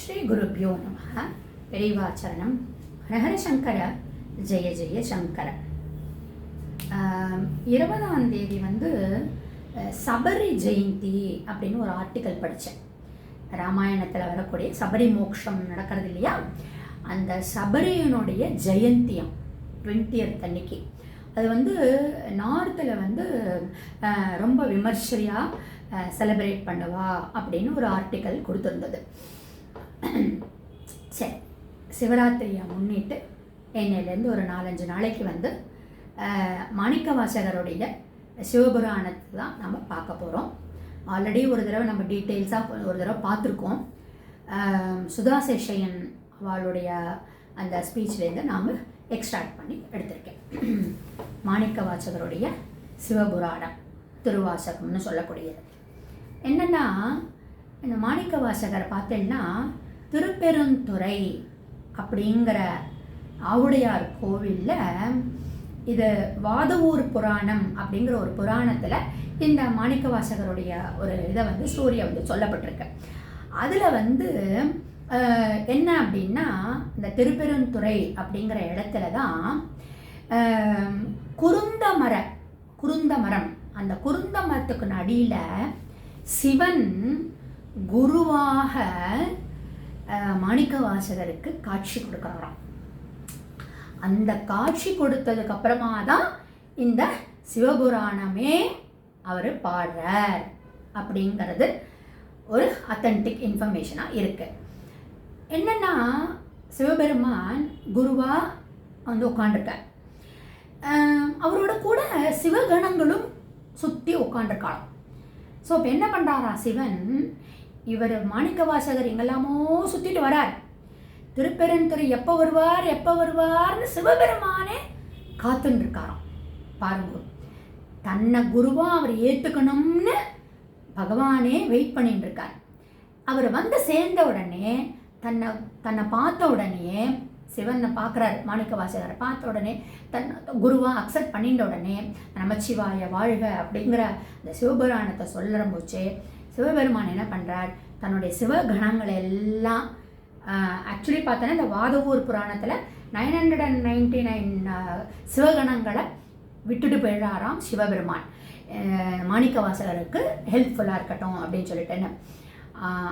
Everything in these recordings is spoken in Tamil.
ஸ்ரீ குருப்பியோ நம பெரியவாச்சரணம் ஹரஹர சங்கர. ஜெய ஜெய சங்கர. இருபதாம் தேதி வந்து சபரி ஜெயந்தி அப்படின்னு ஒரு ஆர்டிக்கல் படித்தேன் ராமாயணத்தில் வரக்கூடிய சபரி மோக்ஷம் நடக்கிறது இல்லையா? அந்த சபரியனுடைய ஜெயந்தியம் டுவெண்ட்டியத் அன்னைக்கு. அது வந்து நார்த்தில் வந்து ரொம்ப விமர்சையாக செலிப்ரேட் பண்ணுவா அப்படின்னு ஒரு ஆர்டிக்கல் கொடுத்துருந்தது. சரி சிவராத்திரியை முன்னிட்டு என்னையிலேருந்து ஒரு நாலஞ்சு நாளைக்கு வந்து மாணிக்க வாசகருடைய சிவபுராணத்தை தான் நம்ம பார்க்க போகிறோம் ஆல்ரெடி ஒரு தடவை நம்ம டீட்டெயில்ஸாக ஒரு தடவை பார்த்துருக்கோம். சுதா சேஷையன் அவளுடைய அந்த ஸ்பீச்லேருந்து நாம் எக்ஸ்ட்ராக்ட் பண்ணி எடுத்திருக்கேன். மாணிக்க வாசகருடைய சிவபுராணம் திருவாசகம்னு சொல்லக்கூடியது. என்னென்னா இந்த மாணிக்க வாசகரை பார்த்தேன்னா திருப்பெருந்துறை அப்படிங்கிற ஆவுடையார் கோவிலில் இது வாதவூர் புராணம் அப்படிங்கிற ஒரு புராணத்தில் இந்த மாணிக்க வாசகருடைய ஒரு இதை வந்து ஸ்டோரியை வந்து சொல்லப்பட்டிருக்கு. அதில் வந்து என்ன அப்படின்னா இந்த திருப்பெருந்துறை அப்படிங்கிற இடத்துல தான் குருந்த மர குருந்த மரம் அந்த குருந்த மரத்துக்கு நடியில் சிவன் குருவாக மாணிக்க வாசகருக்கு காட்சி கொடுக்குறாராம். அந்த காட்சி கொடுத்ததுக்கு அப்புறமா தான் இந்த சிவபுராணமே அவர் பாடுறார் அப்படிங்கிறது ஒரு அத்தன்டிக் இன்ஃபர்மேஷனாக இருக்கு. என்னென்னா சிவபெருமான் குருவாக வந்து உட்காண்டிருக்கார் அவரோட கூட சிவகணங்களும் சுற்றி உட்காண்டிருக்காளாம் ஸோ இப்போ என்ன பண்ணுறாரா சிவன் இவர் மாணிக்க வாசகர் எங்கெல்லாமோ சுற்றிட்டு வரார். திருப்பெருந்துறை எப்போ வருவார் எப்போ வருவார்னு சிவபெருமானே காத்துன்னு இருக்காராம் பாருங்க தன்னை குருவாக அவர் ஏற்றுக்கணும்னு பகவானே வெயிட் பண்ணிட்டு இருக்கார் அவர் வந்து சேர்ந்த உடனே தன்னை தன்னை பார்த்த உடனே சிவனை பார்க்குறாரு மாணிக்க வாசகரை பார்த்த உடனே தன் குருவாக அக்செப்ட் பண்ணிட்ட உடனே நமச்சிவாய வாழ்க அப்படிங்கிற அந்த சிவபுராணத்தை சொல்லுற போச்சு சிவபெருமான் என்ன பண்ணுறார் தன்னுடைய சிவகணங்கள் எல்லாம் ஆக்சுவலி பார்த்தோன்னா இந்த வாதவூர் புராணத்தில் nine hundred and ninety nine சிவகணங்களை விட்டுட்டு போயிடுறாராம் சிவபெருமான். மாணிக்க வாசகருக்கு ஹெல்ப்ஃபுல்லாக இருக்கட்டும் அப்படின்னு சொல்லிட்டு என்ன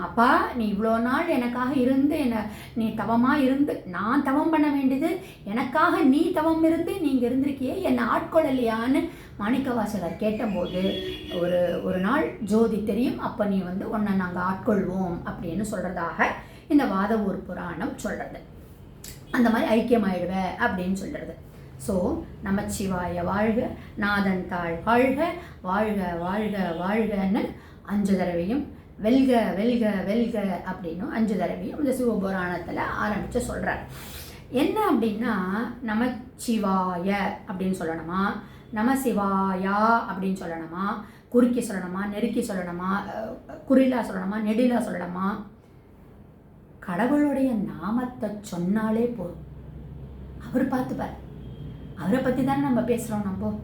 அப்பா நீ இவ்வளோ நாள் எனக்காக இருந்து என்னை நீ தவமாக இருந்து நான் தவம் பண்ண வேண்டியது எனக்காக நீ தவம் இருந்து நீங்கள் இருந்திருக்கியே என்னை ஆட்கொள்ளலையான்னு மாணிக்கவாசகர் கேட்டபோது ஒரு ஒரு நாள் ஜோதி தெரியும் அப்போ நீ வந்து உன்னை நாங்கள் ஆட்கொள்வோம் அப்படின்னு சொல்கிறதாக இந்த வாதவூர் புராணம் சொல்கிறது அந்த மாதிரி ஐக்கியமாயிடுவ அப்படின்னு சொல்கிறது ஸோ நமச்சிவாய வாழ்க நாதன் தாழ் வாழ்க வாழ்க வாழ்க வாழ்கன்னு அஞ்சு தடவையும் வெல்க வெல்க வெல்க அப்படின்னும் அஞ்சு தடவையும் இந்த சிவபுராணத்தில் ஆரம்பித்து சொல்கிறார் என்ன அப்படின்னா நமச்சிவாய அப்படின்னு சொல்லணுமா? நமசிவாயா அப்படின்னு சொல்லணுமா? குறுக்கி சொல்லணுமா? நெருக்கி சொல்லணுமா? குறிலா சொல்லணுமா? நெடிலா சொல்லணுமா? கடவுளுடைய நாமத்தை சொன்னாலே போதும். அவர் பார்த்துப்பார். அவரை பற்றி தானே நம்ம பேசுகிறோம் நம்ம.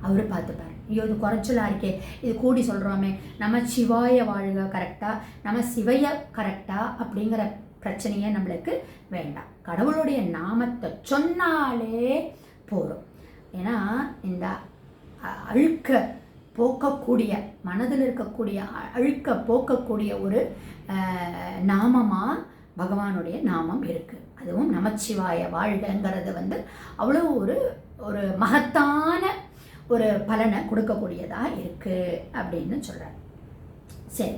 அவர் பார்த்துப்பார். ஐயோ இது குறைச்சலாக இருக்கே. இது கூடி சொல்கிறோமே நம்ம சிவாய வாழ்க கரெக்டாக நம்ம சிவைய கரெக்டாக அப்படிங்கிற பிரச்சனையே நம்மளுக்கு வேண்டாம். கடவுளுடைய நாமத்தை சொன்னாலே போதும். ஏன்னா இந்த அழுக்க போக்கக்கூடிய மனதில் இருக்கக்கூடிய அழுக்க போக்கக்கூடிய ஒரு நாமமாக பகவானுடைய நாமம் இருக்குது அதுவும் நமச்சிவாய வாழ்கங்கிறது வந்து அவ்வளோ ஒரு ஒரு மகத்தான ஒரு பலனை கொடுக்கக்கூடியதாக இருக்குது அப்படின்னு சொல்கிறார் சரி.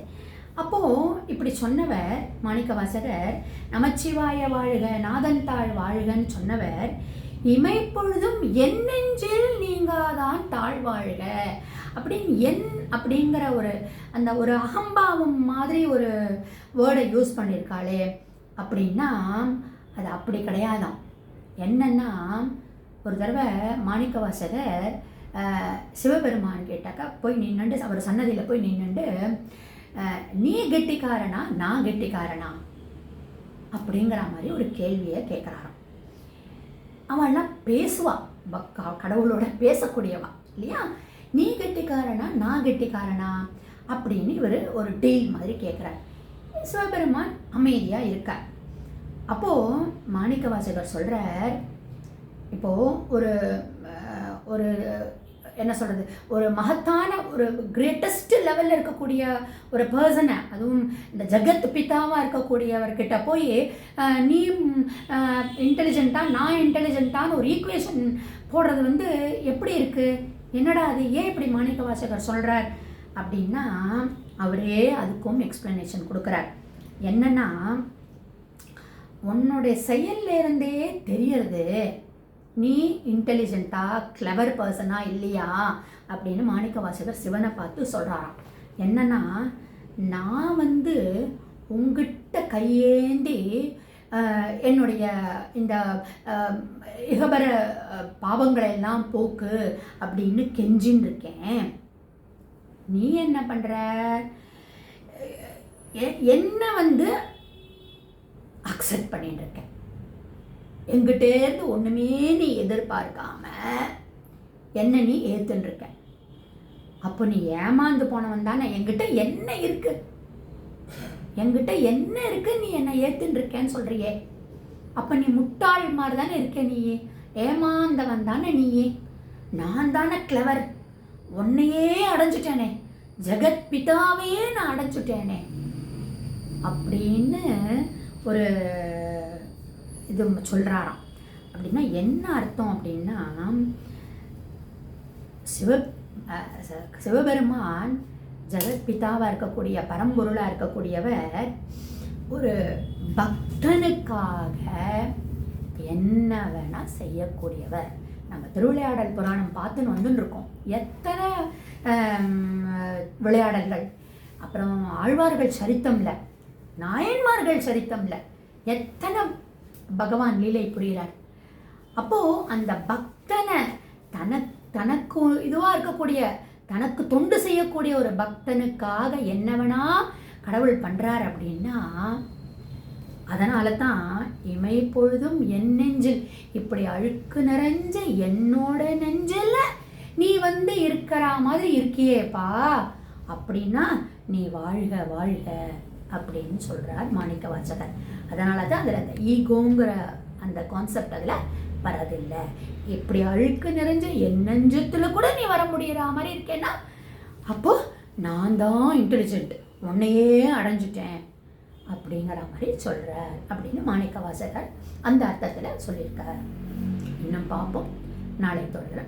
அப்போது இப்படி சொன்னவர் மாணிக்கவாசகர் நமச்சிவாய வாழ்க நாதன் தாழ் வாழ்கன்னு சொன்னவர் இமைப்பொழுதும் என் நெஞ்சில் நீங்காதான் தாழ் வாழ்க. அப்படின்னு என் அப்படிங்கிற ஒரு அந்த ஒரு அகம்பாவம் மாதிரி ஒரு வேர்டை யூஸ் பண்ணியிருக்காளே அப்படின்னா அது அப்படி கிடையாதாம். என்னன்னா ஒரு தடவை மாணிக்கவாசகர் சிவபெருமான் கேட்டாக்கா போய் நின்றுண்டு அவர் சன்னதியில் போய் நின்றுண்டு நீ கெட்டிக்காரனா நான் கெட்டிக்காரனா? அப்படிங்கிற மாதிரி ஒரு கேள்வியை கேட்குறாராம் அவள்லாம் பேசுவா கடவுளோட பேசக்கூடியவா இல்லையா? நீ கெட்டிக்காரனா நான் கெட்டிக்காரனா? அப்படின்னு இவர் ஒரு டீல் மாதிரி கேட்குறார் சிவபெருமான் அமைதியாக இருக்கார். அப்போது மாணிக்க வாசகர் சொல்கிறார் இப்போது ஒரு ஒரு என்ன சொல்கிறது ஒரு மகத்தான ஒரு கிரேட்டஸ்ட் லெவலில் இருக்கக்கூடிய ஒரு பர்சனை அதுவும் இந்த ஜகத் பிதாவாக இருக்கக்கூடியவர்கிட்ட போய் நீ இன்டெலிஜென்ட்டாக நான் இன்டெலிஜென்ட்டான ஒரு ஈக்குவேஷன் போடுறது வந்து எப்படி இருக்குது என்னடா அது? ஏன் இப்படி மாணிக்க வாசகர் சொல்கிறார் அப்படின்னா அவரே அதுக்கும் எக்ஸ்ப்ளனேஷன் கொடுக்குறார். என்னென்னா உன்னுடைய செயல்ல இருந்தே தெரியறது நீ இன்டெலிஜென்ட்டா கிளவர் பர்சனா இல்லையா? அப்படின்னு மாணிக்க வாசகர் சிவனை பார்த்து சொல்கிறாராம் என்னன்னா நான் வந்து உங்ககிட்ட கையேந்தி என்னுடைய இந்த இகபர பாவங்களை எல்லாம் போக்கு அப்படின்னு கெஞ்சின்னு இருக்கேன். நீ என்ன பண்ணுற என்ன வந்து அக்செப்ட் பண்ணிட்டு எங்கிட்டேருந்து ஒன்றுமே நீ எதிர்பார்க்காம என்ன நீ ஏத்துன்னு அப்போ நீ ஏமாந்து போனவன் தானே. என்கிட்ட என்ன இருக்கு? என்கிட்ட என்ன இருக்கு? நீ என்னை ஏத்துன்னு இருக்கேன்னு சொல்றியே. அப்போ நீ முட்டாள் மாதிரி தானே இருக்க நீயே ஏமாந்தவன் தானே நீயே நான் தானே கிளவர் உன்னையே அடைஞ்சிட்டேனே. ஜெகத் பிதாவையே நான் அடைஞ்சிட்டேனே. அப்படின்னு ஒரு இது சொல்கிறாராம் அப்படின்னா என்ன அர்த்தம் அப்படின்னா சிவ சிவபெருமான் ஜெகத்பிதாவாக இருக்கக்கூடிய பரம்பொருளாக இருக்கக்கூடியவர் ஒரு பக்தனுக்காக என்ன வேணால் செய்யக்கூடியவர். நம்ம திருவிளையாடல் புராணம் பார்த்துன்னு வந்துன்னு இருக்கோம் எத்தனை விளையாடல்கள். அப்புறம் ஆழ்வார்கள் சரித்தம்ல நாயன்மார்கள் சரித்தம்ல எத்தனை பகவான் லீலை புரிகிறார் அப்போது அந்த பக்தனை தன தனக்கு இதுவாக இருக்கக்கூடிய தனக்கு தொண்டு செய்யக்கூடிய ஒரு பக்தனுக்காக என்னவனா கடவுள் பண்ணுறார் அப்படின்னா அதனால தான் இமை பொழுதும் என் நெஞ்சில் இப்படி அழுக்கு நிறைஞ்ச என்னோட நெஞ்சில் நீ வந்து இருக்கிற மாதிரி இருக்கியேப்பா அப்படின்னா நீ வாழ்க வாழ்க. அப்படின்னு சொல்கிறார் மாணிக்க வாசகர். அதனால தான் அதில் அந்த ஈகோங்கிற அந்த கான்செப்ட் அதில் வரதில்லை. இப்படி அழுக்கு நிறைஞ்ச என் நெஞ்சத்தில் கூட நீ வர முடிகிற மாதிரி இருக்கேன்னா அப்போது நான் தான் இன்டெலிஜென்ட் உன்னையே அடைஞ்சிட்டேன் அப்படிங்கிற மாதிரி சொல்கிறார் அப்படின்னு மாணிக்க வாசகர் அந்த அர்த்தத்தில் சொல்லியிருக்கார். இன்னும் பார்ப்போம். நாளை தொடர்கிற